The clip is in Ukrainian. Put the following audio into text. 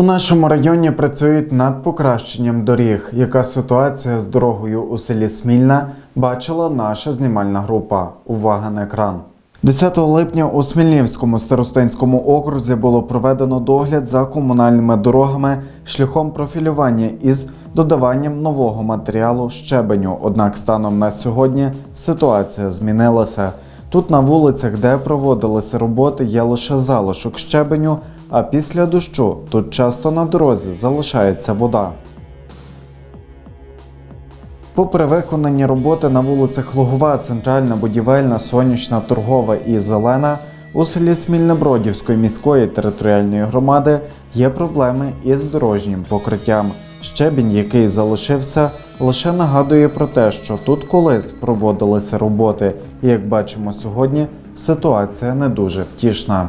У нашому районі працюють над покращенням доріг. Яка ситуація з дорогою у селі Смільна бачила наша знімальна група. Увага на екран. 10 липня у Смільнівському старостинському окрузі було проведено догляд за комунальними дорогами шляхом профілювання із додаванням нового матеріалу щебеню. Однак станом на сьогодні ситуація змінилася. Тут на вулицях, де проводилися роботи, є лише залишок щебеню, а після дощу тут часто на дорозі залишається вода. Попри виконані роботи на вулицях Лугова, Центральна, Будівельна, Сонячна, Торгова і Зелена, у селі Смільнебродівської міської територіальної громади є проблеми із дорожнім покриттям. Щебінь, який залишився, лише нагадує про те, що тут колись проводилися роботи, і як бачимо сьогодні, ситуація не дуже втішна.